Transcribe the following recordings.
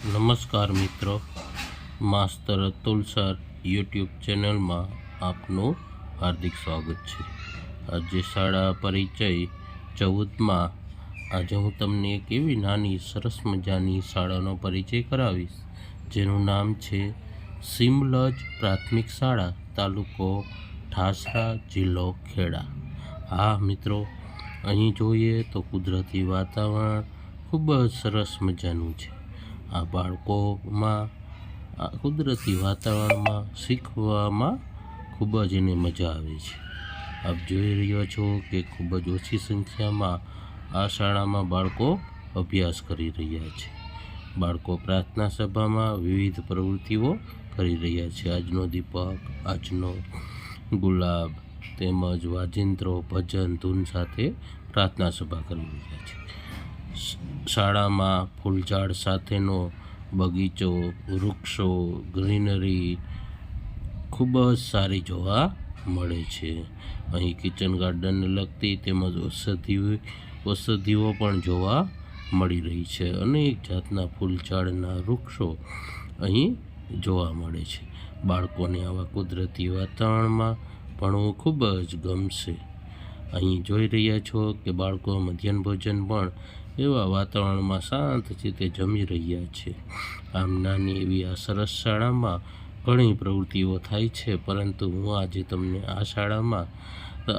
નમસ્કાર મિત્રો, માસ્તર Atul sir YouTube ચેનલમાં આપનું હાર્દિક સ્વાગત છે. આજે શાળા પરિચય ચૌદમાં. આજે હું તમને એક એવી નાની સરસ મજાની શાળાનો પરિચય કરાવીશ, જેનું નામ છે સિમલજ પ્રાથમિક શાળા, તાલુકો ઠાસરા, જિલ્લો ખેડા. હા મિત્રો, અહીં જોઈએ તો કુદરતી વાતાવરણ ખૂબ જ સરસ મજાનું છે. આ બાળકોમાં, આ કુદરતી વાતાવરણમાં શીખવામાં ખૂબ જ એને મજા આવે છે. આપ જોઈ રહ્યો છો કે ખૂબ જ ઓછી સંખ્યામાં આ શાળામાં બાળકો અભ્યાસ કરી રહ્યા છે. બાળકો પ્રાર્થના સભામાં વિવિધ પ્રવૃત્તિઓ કરી રહ્યા છે. આજનો દીપક, આજનો ગુલાબ તેમજ વાજિંત્રો, ભજન, ધૂન સાથે પ્રાર્થના સભા કરી રહ્યા છે. શાળામાં ફૂલઝાડ સાથેનો બગીચો, વૃક્ષો, ગ્રીનરી ખૂબ જ સારી જોવા મળે છે. અહીં કિચન ગાર્ડનને લગતી તેમજ ઔષધિ ઔષધિઓ પણ જોવા મળી રહી છે અનેક જાતના ફૂલઝાડના વૃક્ષો અહીં જોવા મળે છે. બાળકોને આવા કુદરતી વાતાવરણમાં ભણવું ખૂબ જ ગમશે. અહીં જોઈ રહ્યા છો કે બાળકો મધ્યાહન ભોજન પણ એવા વાતાવરણમાં શાંત ચિત્તે જમી રહ્યા છે. આમ નાની એવી આ સરસ શાળામાં ઘણી પ્રવૃત્તિઓ થાય છે, પરંતુ હું આજે તમને આ શાળામાં,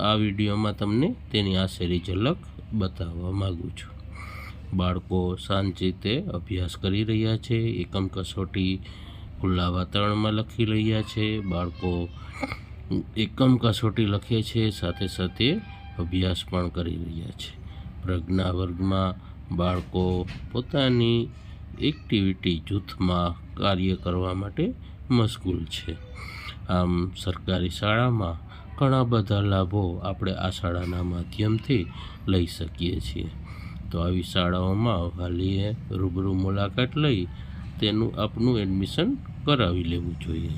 આ વિડીયોમાં તમને તેની આશેરી ઝલક બતાવવા માગું છું. બાળકો શાંત રીતે અભ્યાસ કરી રહ્યા છે, એકમ કસોટી ખુલ્લા વાતાવરણમાં લખી રહ્યા છે. બાળકો એકમ કસોટી લખે છે, સાથે સાથે અભ્યાસ પણ કરી રહ્યા છે. પ્રજ્ઞા વર્ગમાં બાળકો પોતાની એક્ટિવિટી જૂથમાં કાર્ય કરવા માટે મશગુલ છે. આમ સરકારી શાળામાં ઘણા બધા લાભો આપણે આ શાળાના માધ્યમથી લઈ શકીએ છીએ. તો આવી શાળાઓમાં વાલીએ રૂબરૂ મુલાકાત લઈ તેનું આપનું એડમિશન કરાવી લેવું જોઈએ.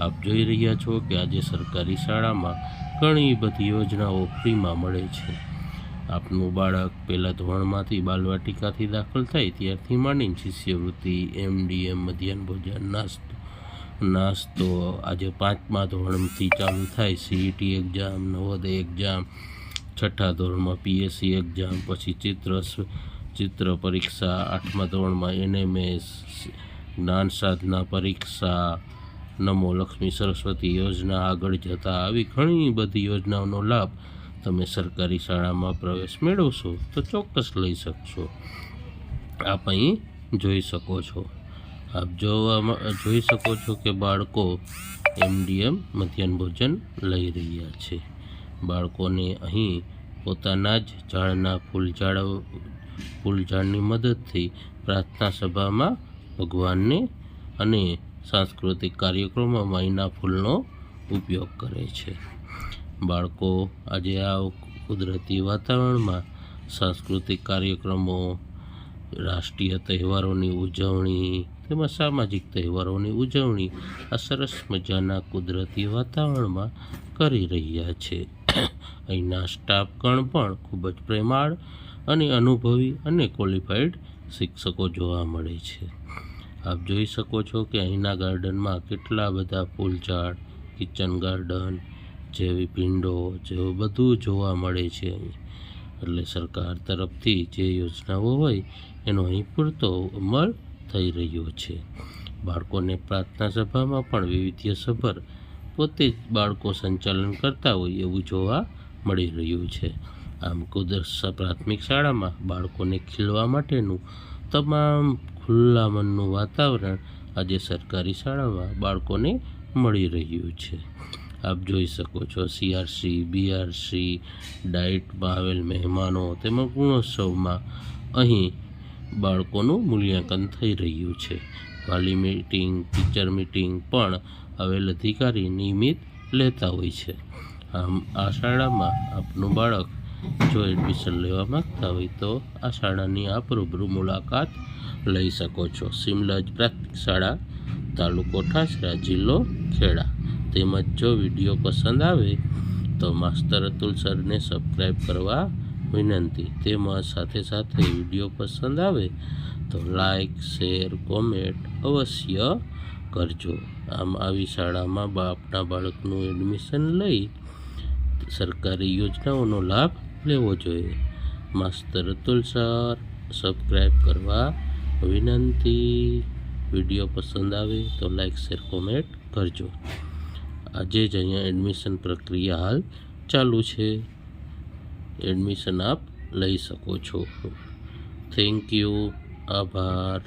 આપ જોઈ રહ્યા છો કે આજે સરકારી શાળામાં ઘણી બધી યોજનાઓ ફ્રીમાં મળે છે. આપનું બાળક પહેલાં ધોરણમાંથી બાલવાટિકાથી દાખલ થાય ત્યારથી માંડીને શિષ્યવૃત્તિ એમડીએમ મધ્યાહન ભોજન, નાસ્તો. નાસ્તો આજે પાંચમા ધોરણથી ચાલુ થાય. સીઈટી એક્ઝામ નવોદય એક્ઝામ છઠ્ઠા ધોરણમાં પીએસસી એક્ઝામ પછી ચિત્ર ચિત્ર પરીક્ષા, આઠમા ધોરણમાં એનએમએસ જ્ઞાન સાધના પરીક્ષા, નમો લક્ષ્મી સરસ્વતી યોજના આગળ જતાં આવી ઘણી બધી યોજનાઓનો લાભ તમે સરકારી શાળામાં પ્રવેશ મેળવશો તો ચોક્કસ લઈ શકશો. આપ અહીં જોઈ શકો છો. આપ જોવામાં, જોઈ શકો છો કે બાળકો એમડીએમ મધ્યાહન ભોજન લઈ રહ્યા છે. બાળકોને અહીં પોતાના જ ઝાડના ફૂલઝાડ ફૂલઝાડની મદદથી પ્રાર્થના સભામાં ભગવાનને અને સાંસ્કૃતિક કાર્યક્રમોમાં અહીંના ફૂલનો ઉપયોગ કરે છે. બાળકો, આજે આ કુદરતી વાતાવરણમાં સાંસ્કૃતિક કાર્યક્રમો, રાષ્ટ્રીય તહેવારોની ઉજવણી, તેમજ સામાજિક તહેવારોની ઉજવણી આ સરસ મજાના કુદરતી વાતાવરણમાં કરી રહ્યા છે. અહીંના સ્ટાફગણ પણ ખૂબ જ પ્રેમાળ અને અનુભવી અને ક્વોલિફાઈડ શિક્ષકો જોવા મળે છે. આપ જોઈ શકો છો કે અહીંના ગાર્ડનમાં કેટલા બધા ફૂલઝાડ, કિચન ગાર્ડન જેવી પિંડો જેવું બધું જોવા મળે છે એટલે સરકાર તરફથી જે યોજનાઓ હોય, એનો અહીં પૂરતો અમલ થઈ રહ્યો છે. બાળકોને પ્રાર્થના સભામાં પણ વૈવિધ્યસભર પોતે જ બાળકો સંચાલન કરતા હોય એવું જોવા મળી રહ્યું છે. આમ કુદરસ પ્રાથમિક શાળામાં બાળકોને ખીલવા માટેનું તમામ ખુલ્લા મનનું વાતાવરણ આજે સરકારી શાળામાં બાળકોને મળી રહ્યું છે. આપ જોઈ શકો છો સીઆરસી બીઆરસી ડાયટમાં આવેલ મહેમાનો તેમજ ગુણોત્સવમાં અહીં બાળકોનું મૂલ્યાંકન થઈ રહ્યું છે. વાલી મિટિંગ ટીચર મિટિંગ પણ આવેલ અધિકારી નિયમિત લેતા હોય છે. આમ, આ શાળામાં આપનું બાળક જો એડમિશન લેવા માગતા હોય તો આ શાળાની આપ રૂબરૂ મુલાકાત લઈ શકો છો. સિમલાજ પ્રાથમિક શાળા, તાલુકો ઠાસરા જિલ્લો ખેડા. તેમજ જો વીડિયો પસંદ આવે, તો માસ્તર અતુલ સરને સબસ્ક્રાઈબ કરવા વિનંતી. તેમજ સાથે સાથે વીડિયો પસંદ આવે, તો લાઈક શેર, કોમેન્ટ અવશ્ય કરજો. આમ આવી શાળામાં બાપના બાળકનું એડમિશન લઈ સરકારી યોજનાઓનો લાભ લેવો જોઈએ. માસ્તર અતુલ સર સબસ્ક્રાઈબ કરવા વિનંતી. વીડિયો પસંદ આવે, તો લાઈક શેર, કોમેન્ટ કરજો. આજે જ અહીંયા એડમિશન પ્રક્રિયા હાલ ચાલુ છે. એડમિશન આપ લઈ શકો છો. થેન્ક યુ આભાર.